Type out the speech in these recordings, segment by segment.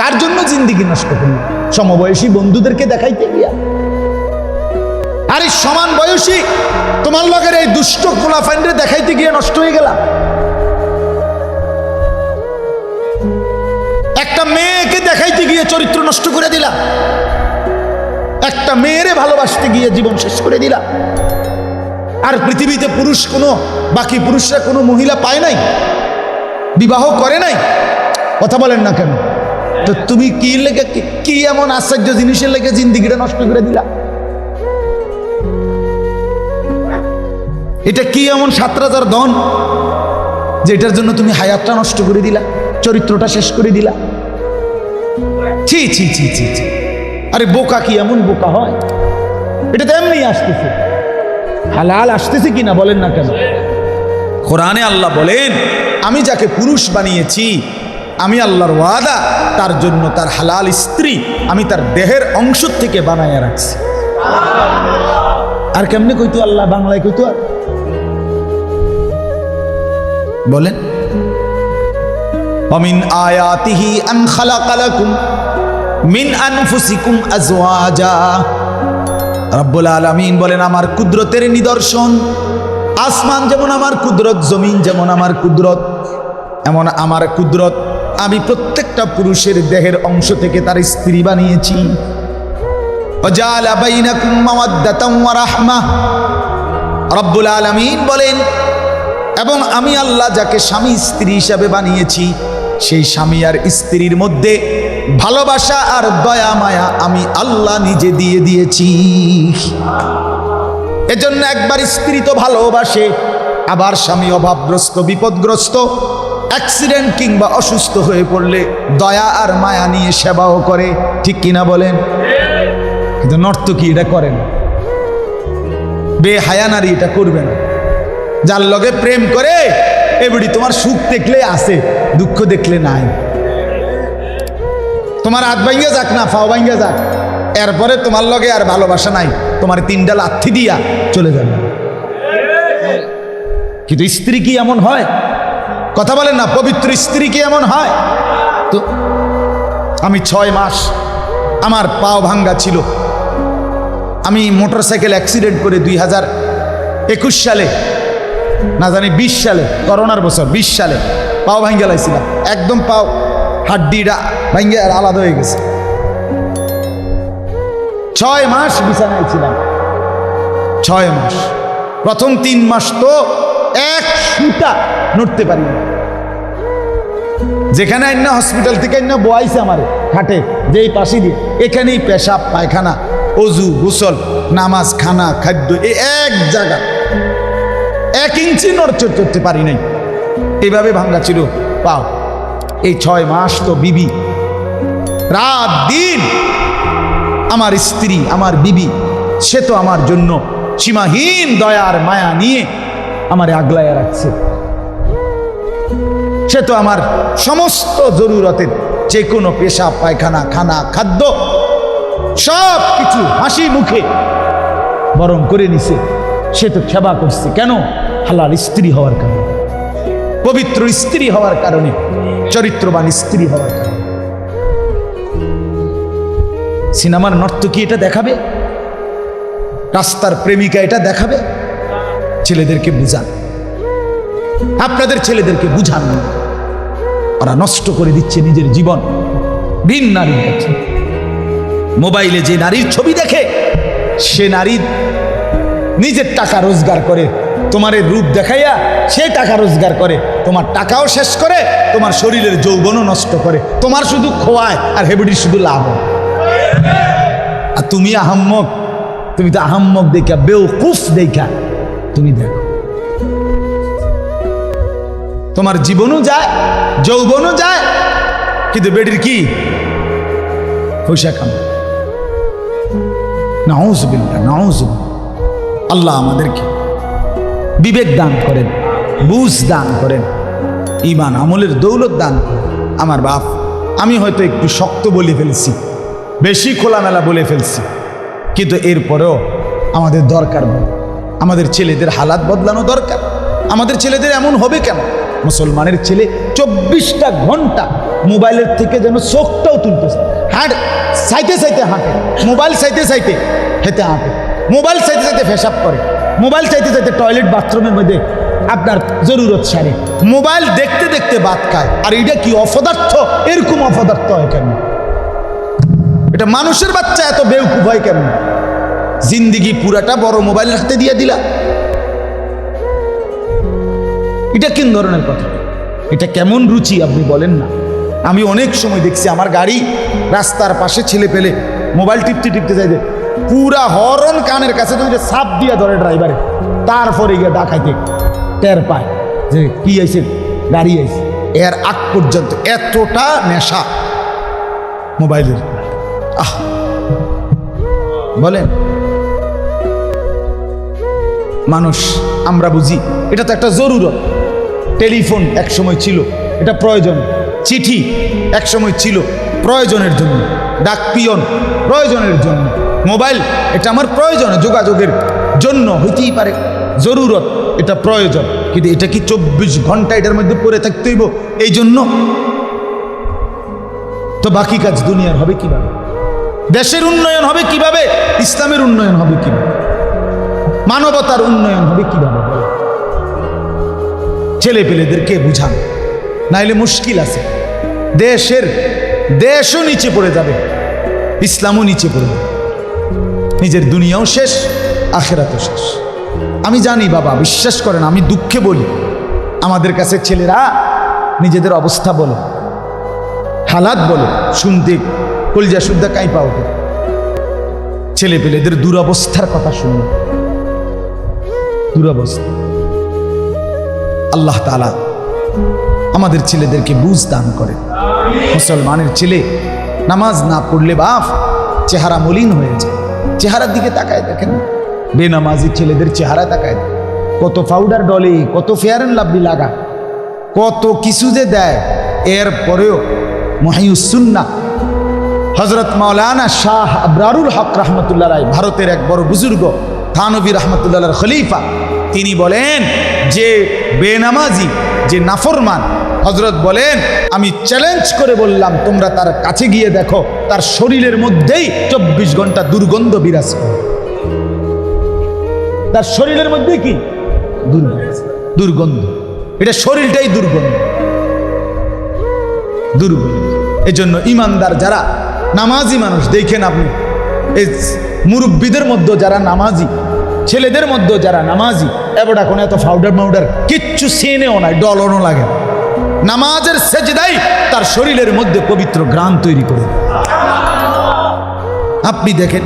কার জন্য জিন্দিগি নষ্ট করলি? সমবয়সী বন্ধুদেরকে দেখাইতে গিয়া। আরে সমান বয়সী, তোমার লগের এই দুষ্ট গোলাফাইন্ডে দেখাইতে গিয়ে নষ্ট হয়ে গেলাম একটা মেয়েকে দেখাইতে গিয়ে চরিত্র নষ্ট করে দিলাম একটা মেয়েরে ভালোবাসতে গিয়ে জীবন শেষ করে দিলাম আর পৃথিবীতে পুরুষ কোনো, বাকি পুরুষরা কোনো মহিলা পায় নাই, বিবাহ করে নাই, কথা বলেন না কেন? তো তুমি কি লেগে, কি- কি এমন আশ্চর্য জিনিসের লেগে জিন্দিগিটা নষ্ট করে দিলা? এটা কি এমন সাত রাজার ধন যেটার জন্য তুমি হায়াতটা নষ্ট করে দিলা, চরিত্রটা শেষ করে দিলা? ছি ছি ছি ছি ছি। আরে বোকা কি এমন বোকা হয়? এটা তো এমনি আসতেছে। হালাল আসতেছে কিনা বলেন না কেন? কোরআনে আল্লাহ বলেন, আমি যাকে পুরুষ বানিয়েছি আমি আল্লাহর ওয়াদা, তার জন্য তার হালাল স্ত্রী আমি তার দেহের অংশ থেকে বানাইয়া রাখছি। আর কেমনে কইতো আল্লাহ, বাংলায় কইতো? আর বলেন। অমিন আয়াতিহি আন খালাকালাকুম মিন আনফুসিকুম আজওয়াজা। রব্বুল আলামিন বলেন, আমার কুদরতের নিদর্শন, আসমান যেমন আমার কুদরত, জমিন যেমন আমার কুদরত, এমন আমার কুদরত আমি প্রত্যেকটা পুরুষের দেহের অংশ থেকে তার স্ত্রী বানিয়েছি। রব্বুল আলমিন বলেন, এবং আমি আল্লাহ যাকে স্বামী স্ত্রী হিসাবে বানিয়েছি, সেই স্বামী আর স্ত্রীর মধ্যে ভালোবাসা আর দয়া মায়া আমি আল্লাহ নিজে দিয়ে দিয়েছি। এজন্য একবার স্ত্রী তো ভালোবাসে, আবার স্বামী অভাবগ্রস্ত, বিপদগ্রস্ত। অ্যাক্সিডেন্ট কিংবা অসুস্থ হয়ে পড়লে দয়া আর মায়া নিয়ে সেবাও করে, ঠিক কিনা বলেন? কিন্তু নর্তকী এটা করেন। না বেহায়া নারী এটা করবে না। যার লগে প্রেম করে এবারে তোমার সুখ দেখলে আসে দুঃখ দেখলে নাই। তোমার হাত ভাঙ্গে যাক না, ফাও ভাঙ্গে যাক। এরপরে তোমার লগে আর ভালোবাসা নাই। তোমার তিনটা লাথি দিয়া চলে যাবে। কিন্তু স্ত্রী কি এমন হয়? কথা বলেন না, পবিত্র স্ত্রী কি এমন হয়? তো আমি ছয় মাস আমার পাও ভাঙ্গা ছিল। আমি মোটরসাইকেল অ্যাক্সিডেন্ট করে দুই হাজার একুশ সালে, না জানি বিশ সালে, করোনার বছর, বিশ সালে পাও ভাঙ্গে লাইছিলাম একদম পাও হাড্ডিটা ভাঙ্গে আর আলাদা হয়ে গেছে। ছয় মাস বিছানায় ছিলাম। ছয় মাস। প্রথম তিন মাস তো এক সুতা নড়তে পারি না যেখানে আইনা হসপিটাল থেকে আইনা বয়াইছে আমার খাটে যেই পাশে দিয়ে। এখানেই পেশাব, পায়খানা, অজু, গোসল, নামাজ, খানা, খাদ্য এই এক জায়গা। এক ইঞ্চি নড়চড় করতে পারি নাই। এভাবে ভাঙ্গা ছিল, পাও। এই ছয় মাস তো বিবি। রাত দিন আমার স্ত্রী, আমার বিবি, সে তো আমার জন্য সীমাহীন দয়ার মায়া নিয়ে আমারে আগলাইয়া রাখছে। সে তো আমার সমস্ত জরুরতের যে কোনো পেশা পায়খানা, খানা, খাদ্য, সব কিছু হাসি মুখে বরং করে নিছে। সে তো সেবা করছে। কেন? হালাল স্ত্রী হওয়ার কারণে, পবিত্র স্ত্রী হওয়ার কারণে, চরিত্রবান স্ত্রী হওয়ার কারণে। সিনেমার নর্তকী এটা দেখাবে? রাস্তার প্রেমিকা এটা দেখাবে? ছেলেদেরকে বুঝান। আপনাদের ছেলেদেরকে বুঝান। না। ওরা নষ্ট করে দিচ্ছে নিজের জীবন। ভিন নারীর কাছে। মোবাইলে যে নারীর ছবি দেখে, সে নারী নিজের টাকা রোজগার করে, তোমার রূপ দেখাইয়া সে টাকা রোজগার করে, তোমার টাকাও শেষ করে, তোমার শরীরের যৌবনও নষ্ট করে, তোমার শুধু খোয়ায় আর হেবুডির শুধু লাভ। আর তুমি আহাম্মক, তুমি তো আহাম্মক দেখা বেউকুফ দেখা তুমি দেখো। তোমার জীবনও যায়, যৌবনও যায়, কিন্তু বেডির কি? পয়সা কাম আল্লাহ আমাদেরকে বিবেক দান করেন, বুঝ দান করেন ইমান আমলের দৌলত দান আমার বাপ, আমি হয়তো একটু শক্ত বলে ফেলছি, বেশি খোলামেলা বলে ফেলছি, কিন্তু এরপরেও আমাদের দরকার আমাদের ছেলেদের হালাত বদলানো দরকার। আমাদের ছেলেদের এমন হবে কেন? মুসলমানের ছেলে চব্বিশটা ঘণ্টা মোবাইলের থেকে যেন চোখটাও তুলতেছে হাঁট, সাইতে সাইতে হাঁটে, মোবাইল সাইতে সাইতে হেঁটে হাঁটে, মোবাইল চাইতে চাইতে পেশাব করে, মোবাইল চাইতে চাইতে টয়লেট বাথরুমের মধ্যে আপনার জরুরত সারে। মোবাইল দেখতে দেখতে বাদ খায়, আর এটা কি অপদার্থ? এরকম অপদার্থ হয় কেন এটা মানুষের বাচ্চা এত বেউকুফ হয় কেন জিন্দিগি পুরাটা বড় মোবাইল হাতে দিয়ে দিলা। এটা কোন ধরনের কথা? এটা কেমন রুচি আপনি বলেন না। আমি অনেক সময় দেখছি আমার গাড়ি রাস্তার পাশে ছেলে পেলে মোবাইল টিপতে টিপতে যাইতে পুরা হরন কানের কাছে তুমি এটা সাপ দিয়ে ধরে ড্রাইভারে, তারপরে গিয়ে ডাকাইতে টের পায় যে কি আইছে, গাড়ি আইছে। এর আগ পর্যন্ত এতটা নেশা মোবাইলের। আহ! বলেন। মানুষ, আমরা বুঝি, এটা তো একটা জরুরত। টেলিফোন এক সময় ছিল। এটা প্রয়োজন। চিঠি এক সময় ছিল প্রয়োজনের জন্য। ডাক পিয়ন প্রয়োজনের জন্য। মোবাইল এটা আমার প্রয়োজন, যোগাযোগের জন্য। হইতেই পারে, জরুরত এটা প্রয়োজন। কিন্তু এটা কি চব্বিশ ঘণ্টা এটার মধ্যে পড়ে থাকতে হইব? এই জন্য তো বাকি কাজ দুনিয়ার হবে কীভাবে? দেশের উন্নয়ন হবে কীভাবে? ইসলামের উন্নয়ন হবে কীভাবে? মানবতার উন্নয়ন হবে কীভাবে? ছেলে পেলেদেরকে বুঝান। নাইলে মুশকিল আছে। দেশের, দেশও নিচে পড়ে যাবে। ইসলামও নিচে পড়ে যাবে। নিজের দুনিয়াও শেষ, আখেরাতও শেষ। আমি জানি বাবা, বিশ্বাস করেন, আমি দুঃখে বলি। আমাদের কাছে ছেলেরা নিজেদের অবস্থা বলে। হালাত বলে, শুনতে কলজা শুদ্ধা কাইপা ওঠে। ছেলে পেলেদের দুরবস্থার কথা শুনুন। দুরবস্থা। আল্লাহ তালা আমাদের ছেলেদেরকে বুঝ দান করে মুসলমানের ছেলে নামাজ না পড়লে বাপ চেহারা মলিন হয়ে যায়। চেহারার দিকে তাকায় দেখেন। বেনামাজি ছেলেদের চেহারা তাকায়। কত পাউডার ডলে কত ফেয়ার অ্যান্ড লাভলি লাগা। কত কিছু যে দেয়। এর পরেও মহিউসুন্না হজরত মাওলানা শাহ আবরারুল হক রহমতুল্লাহ রায় ভারতের এক বড় বুজুর্গ থানবী রহমতুল্লাহ খলিফা। তিনি বলেন, যে বেনামাজি, যে নাফরমান হজরত বলেন, আমি চ্যালেঞ্জ করে বললাম, তোমরা তার কাছে গিয়ে দেখো, তার শরীরের মধ্যেই চব্বিশ ঘণ্টা দুর্গন্ধ বিরাজ করে। তার শরীরের মধ্যে কি? দুর্গন্ধ। এটা শরীরটাই দুর্গন্ধ। দুর্গন্ধ। এজন্য ইমানদার যারা, নামাজি মানুষ, দেখেন আপনি মুরব্বীদের মধ্যে যারা নামাজি, ছেলেদের মধ্যে যারা নামাজি এবার এখন এত ফাউডার মাউডার কিচ্ছু সেনেও নাই, ডলনও লাগে। নামাজের সেজদাই তার শরীরের মধ্যে পবিত্র গ্রাম তৈরি করে আপনি দেখেন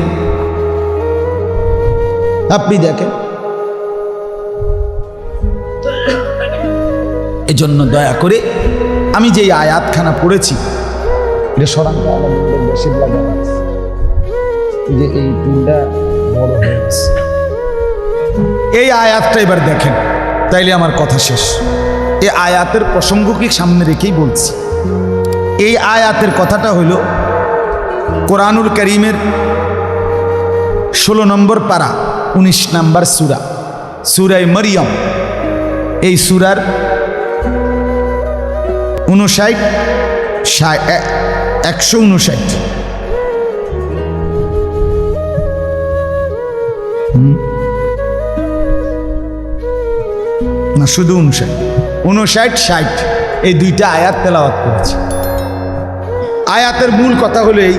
আপনি দেখেন। এজন্য দয়া করে আমি যে আয়াতখানা পড়েছি, এটা আলমদের বেশির লাগা যে এই টুলটা বড় হয়ে। এই আয়াতটা এবার দেখেন, তাইলে আমার কথা শেষ। এই আয়াতের প্রসঙ্গকে সামনে রেখেই বলছি। এই আয়াতের কথাটা হইল কোরআনুল করিমের ষোলো নম্বর পারা, উনিশ নম্বর সুরা সুরাই মরিয়ম। এই সুরার উনষাট একশো উনষাট। না, শুধু উনষাট উনষাট ষাট, এই দুইটা আয়াত তেলাওয়াত করেছি। আয়াতের মূল কথা হলো এই,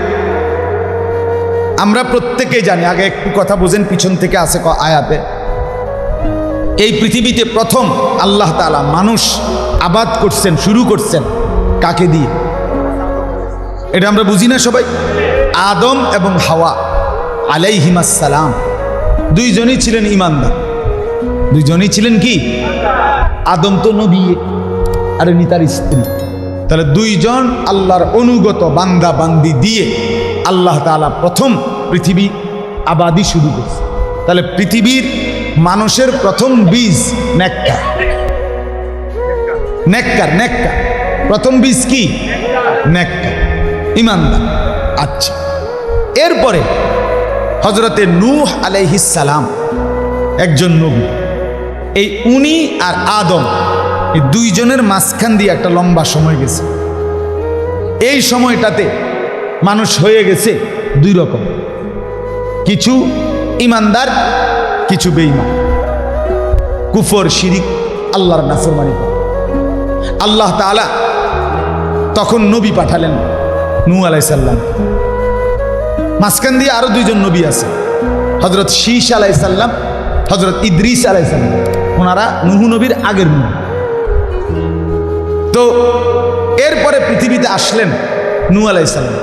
আমরা প্রত্যেকেই জানি, আগে একটু কথা বোঝেন, পিছন থেকে আসে ক- আয়াতে। এই পৃথিবীতে প্রথম আল্লাহ তাআলা মানুষ আবাদ করছেন, শুরু করছেন, কাকে দিয়ে? এটা আমরা বুঝি না সবাই? আদম এবং হাওয়া আলাইহিমাসালাম দুইজনই ছিলেন ইমানদার। দুইজনই ছিলেন কি? আদম তো নবী, আর ইনি তার স্ত্রী। তাহলে দুইজন আল্লাহর অনুগত বান্দা বান্দি দিয়ে আল্লাহ তাআলা প্রথম পৃথিবী আবাদি শুরু করছে। তাহলে পৃথিবীর মানুষের প্রথম বীজ নেককার। নেককার নেককার। প্রথম বীজ কি? নেককার। ইমানদার। আচ্ছা। এরপরে হজরতে নূহ আলাইহিস সালাম একজন নবী। এই উনি আর আদম, এই দুইজনের মাঝখান দিয়ে একটা লম্বা সময় গেছে। এই সময়টাতে মানুষ হয়ে গেছে দুই রকম। কিছু ইমানদার, কিছু বেঈমান। কুফর, শিরিক আল্লাহর নাফরমানি আল্লাহ তাআলা তখন নবী পাঠালেন নূ আলাইসাল্লাম মাঝখান দিয়ে আরও দুইজন নবী আছে। হজরত শীষ আলাইসাল্লাম হজরত ইদ্রিস আলাইসাল্লাম ওনারা নুহু নবীর আগের নবী তো এরপরে পৃথিবীতে আসলেন নূ আলাইসাল্লাম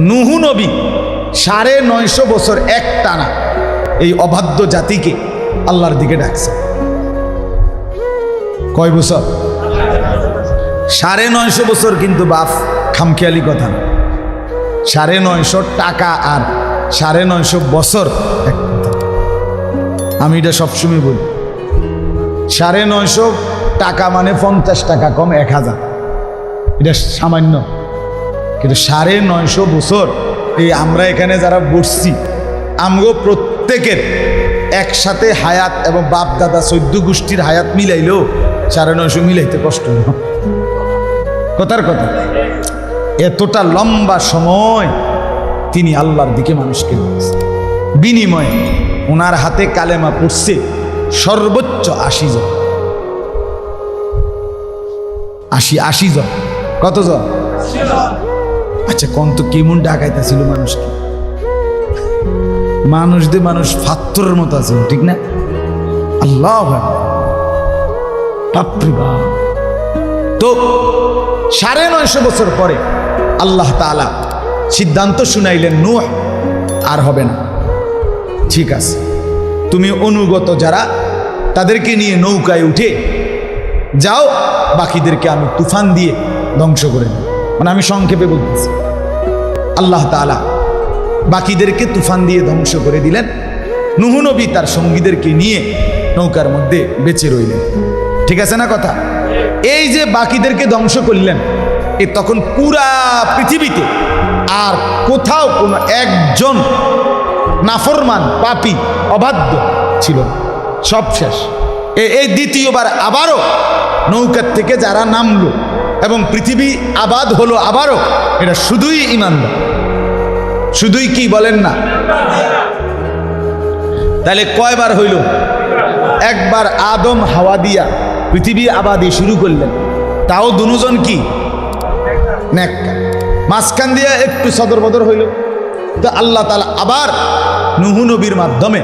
নুহু নবী সাড়ে নয়শো বছর এক টানা এই অবাধ্য জাতিকে আল্লাহর দিকে ডাকছে। কয় বছর? সাড়ে নয়শো বছর কিন্তু বাপ, খামখেয়ালি কথা সাড়ে নয়শো টাকা আর সাড়ে নয়শো বছর এক আমি এটা সবসময় বলি। সাড়ে নয়শো টাকা মানে পঞ্চাশ টাকা, কম এক হাজার। এটা সামান্য। কিন্তু সাড়ে নয়শো বছর এই আমরা এখানে যারা বসছি, আমগো প্রত্যেকের একসাথে হায়াত এবং বাপ দাদা চৈদ্য গোষ্ঠীর হায়াত মিলাইলেও সাড়ে নয়শো মিলাইতে কষ্ট কথার কথা, এতটা লম্বা সময় তিনি আল্লাহর দিকে মানুষকে। বিনিময়ে ওনার হাতে কালেমা পড়ছে সর্বোচ্চ আশি জন। আশি আশি জন। কত জন? আচ্ছা কোন তো কেমন ডাকাইতেছিল মানুষকে? মানুষ দিয়ে মানুষ ফাত্তরের মতো আছে, ঠিক না? আল্লাহ তো সাড়ে নয়শো বছর পরে আল্লাহ তাআলা সিদ্ধান্ত শুনাইলেন, নূহ, আর হবে না। ঠিক আছে। তুমি অনুগত যারা, তাদেরকে নিয়ে নৌকায় উঠে যাও, বাকিদেরকে আমি তুফান দিয়ে ধ্বংস করে দিই মানে আমি সংক্ষেপে বলতেছি। আল্লাহ তাআলা বাকিদেরকে তুফান দিয়ে ধ্বংস করে দিলেন। নুহু নবী তার সঙ্গীদেরকে নিয়ে নৌকার মধ্যে বেঁচে রইলেন। ঠিক আছে না কথা? এই যে বাকিদেরকে ধ্বংস করলেন, এ তখন পুরা পৃথিবীতে আর কোথাও কোনো একজন নাফরমান, পাপি, অবাধ্য ছিল। সব শেষ। এই দ্বিতীয়বার আবারও নৌকার থেকে যারা নামলো এবং পৃথিবী আবাদ হলো আবারও এটা শুধুই ইমানদার। শুধুই কি বলেন না? তাহলে কয়বার হইল? একবার আদম হাওয়া দিয়া পৃথিবী আবাদি শুরু করলেন। তাও দুজন কি? মাঝখান দিয়া একটু সদর বদর হইল। তো আল্লাহ তালা আবার নুহু মাধ্যমে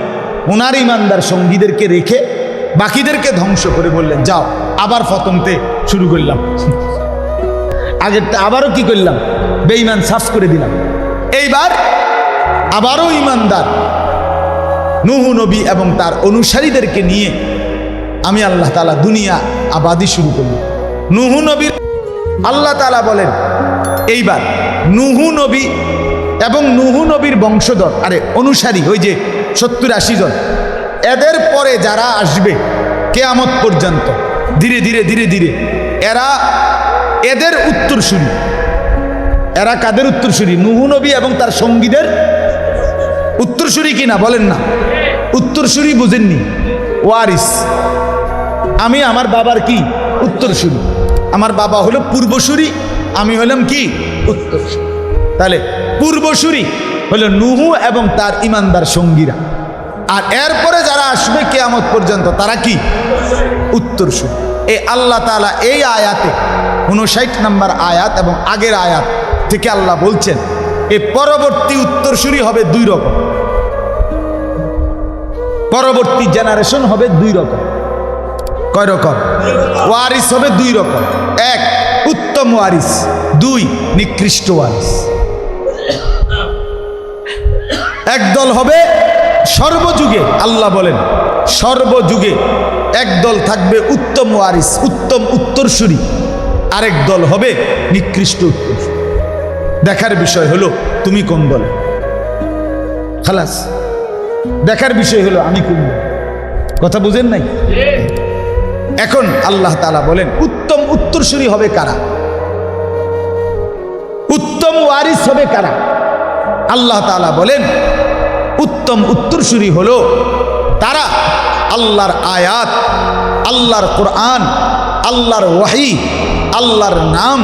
ওনার ইমানদার সঙ্গীদেরকে রেখে বাকিদেরকে ধ্বংস করে বললেন, যাও, আবার ফতমতে শুরু করলাম। আগেরটা আবারও কি করলাম? বেঈমান সাফ করে দিলাম। এইবার আবারও ইমানদার নুহু নবী এবং তার অনুসারীদেরকে নিয়ে আমি আল্লাহ তালা দুনিয়া আবাদি শুরু করলাম। নুহু নবীর আল্লাহ তালা বলেন, এইবার নুহু নবী এবং নুহু নবীর বংশধর, আরে অনুসারী, ওই যে সত্তর আশি জন। এদের পরে যারা আসবে কেয়ামত পর্যন্ত, ধীরে ধীরে ধীরে ধীরে, এরা এদের উত্তরসূরি। এরা কাদের উত্তরসূরি? নুহু নবী এবং তার সঙ্গীদের উত্তরসূরি কিনা বলেন না। উত্তরসূরি বুঝেননি। ওয়ারিস। আমি আমার বাবার কি? উত্তরসূরি। আমার বাবা হলো পূর্বসূরি, আমি হলাম কি? উত্তরসূরি। তাহলে পূর্বসূরি হলো নুহু এবং তার ইমানদার সঙ্গীরা। আর এরপরে যারা আসবে কেয়ামত পর্যন্ত, তারা কি? উত্তরসূরি। এই আল্লাহ তাআলা এই আয়াতে উনষাট নম্বর আয়াত এবং আগের আয়াত থেকে আল্লাহ বলছেন এই পরবর্তী উত্তরসূরি হবে দুই রকম। পরবর্তী জেনারেশন হবে দুই রকম। কয় রকম? ওয়ারিস হবে দুই রকম। এক, উত্তম ওয়ারিস। দুই, নিকৃষ্ট ওয়ারিস। একদল হবে সর্বযুগে, আল্লাহ বলেন, সর্বযুগে একদল থাকবে উত্তম ওয়ারিস, উত্তম উত্তরসূরি। আরেক দল হবে নিকৃষ্ট উত্তরসূরি দেখার বিষয় হলো, তুমি কোন দলে? খালাস, দেখার বিষয় হলো, আমি কোন কথা বুঝেন নাই? এখন আল্লাহ তালা বলেন, উত্তম উত্তরসূরি হবে কারা? উত্তম ওয়ারিস হবে কারা? আল্লাহ তালা বলেন, উত্তম উত্তরসূরি হল তারা আল্লাহর আয়াত, আল্লাহর কোরআন, আল্লাহর ওয়াহি, আল্লাহর নাম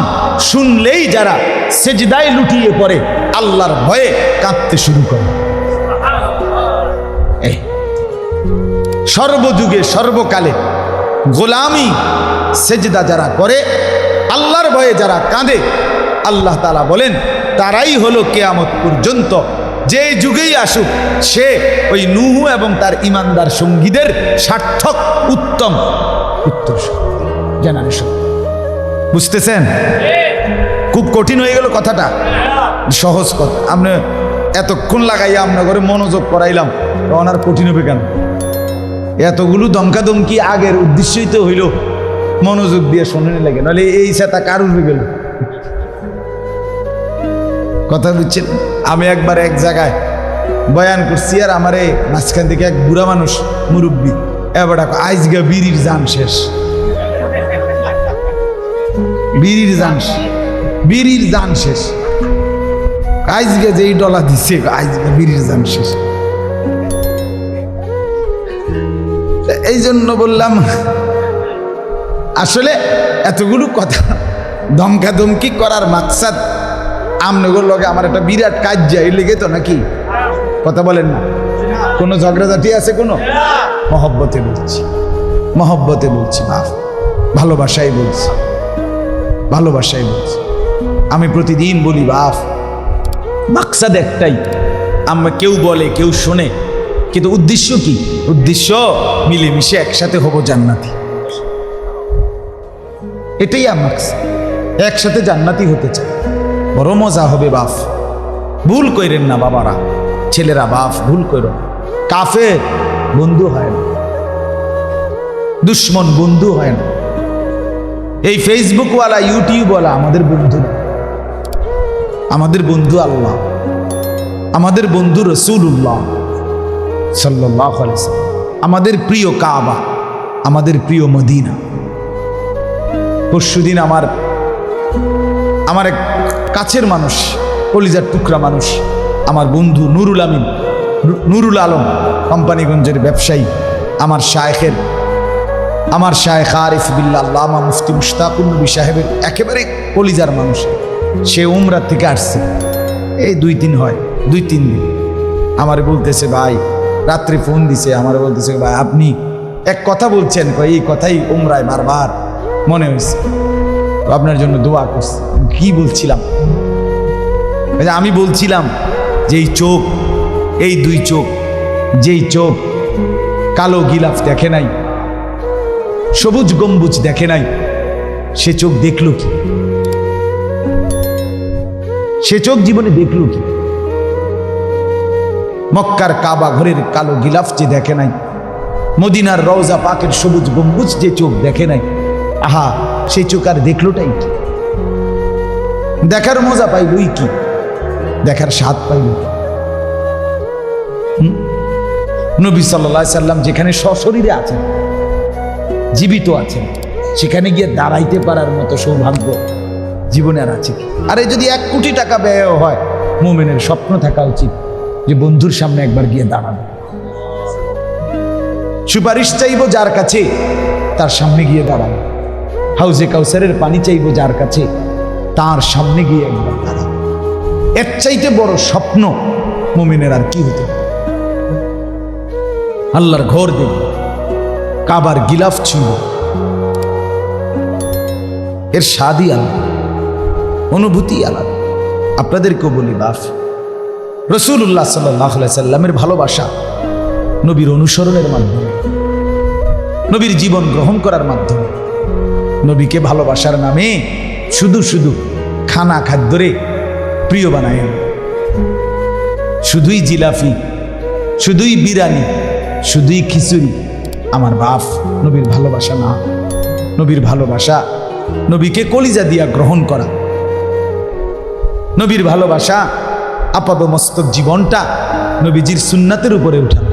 শুনলেই যারা সেজদায় লুটিয়ে পড়ে, আল্লাহর ভয়ে কাঁদতে শুরু করে। সর্বযুগে, সর্বকালে গোলামি, সেজদা যারা করে, আল্লাহর ভয়ে যারা কাঁদে, আল্লাহ তালা বলেন তারাই হলো কেয়ামত পর্যন্ত। যে যুগেই আসুক, সে ওই নুহু এবং তার ইমানদার সঙ্গীদের সার্থক, উত্তম উত্তর জেনারেশন বুঝতেছেন? খুব কঠিন হয়ে গেল কথাটা। সহজ কথা। আপনি এতক্ষণ লাগাইয়া আপনার ঘরে মনোযোগ করাইলাম আর কঠিন হবে কেন? এতগুলো দমকাদমকি আগের উদ্দেশ্যই তো হইল। মনোযোগ দিয়ে শোনেন লাগে নাহলে এই সেতা কারুর হয়ে গেল? কথা বুঝছেন আমি একবার এক জায়গায় বয়ান করছি আর আমার এই মাঝখান থেকে এক বুড়া মানুষ মুরব্বী, এবার আইজগা বিড়ির জান শেষ বিড়ির জান। বিড়ির জান শেষ আইজকে যেই ডলা দিছে আইজকে বিড়ির জান শেষ এই জন্য বললাম, আসলে এতগুলো কথা ধমকা ধমকি করার মাকসাদ আমনগর লগে আমার একটা বিরাট কাজ যায় লেগে তো নাকি? কথা বলেন না। কোনো ঝগড়াঝাটি আছে কোনো? মহব্বতে বলছি। মহব্বতে বলছি, মাফ। ভালোবাসাই বলছি। ভালোবাসাই বলছি। আমি প্রতিদিন বলি, বাফ। মাকসাদ একটাই। আমরা কেউ বলে, কেউ শোনে। কিন্তু উদ্দেশ্য কি? উদ্দেশ্য মিলেমিশে একসাথে হব জান্নাতি। এটাই আমার একসাথে জান্নাতি হতে চাই। বড় মজা হবে বাফ ভুল কইরেন না বাবারা। ছেলেরা বাফ ভুল কইর কাফে বন্ধু হয় না। দুশ্মন, বন্ধু হয় না। এই ফেসবুকওয়ালা, ইউটিউবওয়ালা আমাদের বন্ধু না। আমাদের বন্ধু আল্লাহ। আমাদের বন্ধু রসুল রসুল্লাহ সাল্লাহ আমাদের প্রিয় কাবা, আমাদের প্রিয় মদিনা। পরশুদিন আমার আমার এক কাছের মানুষ, কলিজার টুকরা মানুষ, আমার বন্ধু নুরুল আমিন নুরুল আলম, কোম্পানিগঞ্জের ব্যবসায়ী, আমার শায়েখের, আমার শায়েখ আরিফ বিল্লা আল্লামা মুফতি মুশতাকুর নবী সাহেবের একেবারে কলিজার মানুষ। সে উমরার থেকে আসছে। এই দুই দিন হয়, দুই তিন দিন। আমার বলতেছে, ভাই, রাত্রে ফোন দিছে। আমার বলতেছে, ভাই, আপনি এক কথা বলছেন। এই কথাই উমরায় বারবার মনে হয়েছে আপনার জন্য দোয়া করছি। কি বলছিলাম? আমি বলছিলাম যে এই চোখ, এই দুই চোখ, যেই চোখ, কালো গিলাফ দেখে নাই, সবুজ গম্বুজ দেখে নাই, সে চোখ দেখল কি? সে চোখ জীবনে দেখল কি? মক্কার কাবা ঘরের কালো গিলাফ যে দেখে নাই, মদিনার রওজা পাকের সবুজ গম্বুজ যে চোখ দেখে নাই, আহা সেই চোখ আর দেখলোটাই কি? দেখার মজা পাইলই কি? দেখার স্বাদ পাইল? নবী সাল্লাহ সাল্লাম যেখানে সশরীরে আছেন, জীবিত আছেন, সেখানে গিয়ে দাঁড়াইতে পারার মতো সৌভাগ্য জীবনে আর আছে কি? আরে যদি এক কোটি টাকা ব্যয় হয়, মোমেনের স্বপ্ন থাকা উচিত যে বন্ধুর সামনে একবার গিয়ে দাঁড়ানো সুপারিশ চাইব যার কাছে, তার সামনে গিয়ে দাঁড়ানো হাউজে কাউসারের পানি চাইব যার কাছে, তার সামনে গিয়ে একবার দাঁড়ানো এর চাইতে বড় স্বপ্ন মোমেনের আর কি হতে আল্লাহর ঘর দেব কাবার গিলাফ ছিল এর স্বাদই আলাদা, অনুভূতি আলাদা। আপনাদেরকেও বলি বাফ রসুল্লাহ সাল্লাহ ভালোবাসা নবীর অনুসরণের মাধ্যমে, নবীর জীবন গ্রহণ করার মাধ্যমে নবীকে ভালোবাসার নামে শুধু শুধু খানা খাদ্যরে প্রিয় বানায়। শুধুই জিলাফি শুধুই বিরানি শুধুই খিচুড়ি আমার বাপ নবীর ভালোবাসা না। নবীর ভালোবাসা নবীকে কলিজা দিয়া গ্রহণ করা। নবীর ভালোবাসা আপাদমস্তক জীবনটা নবীজির সুন্নাতের উপরে উঠানো।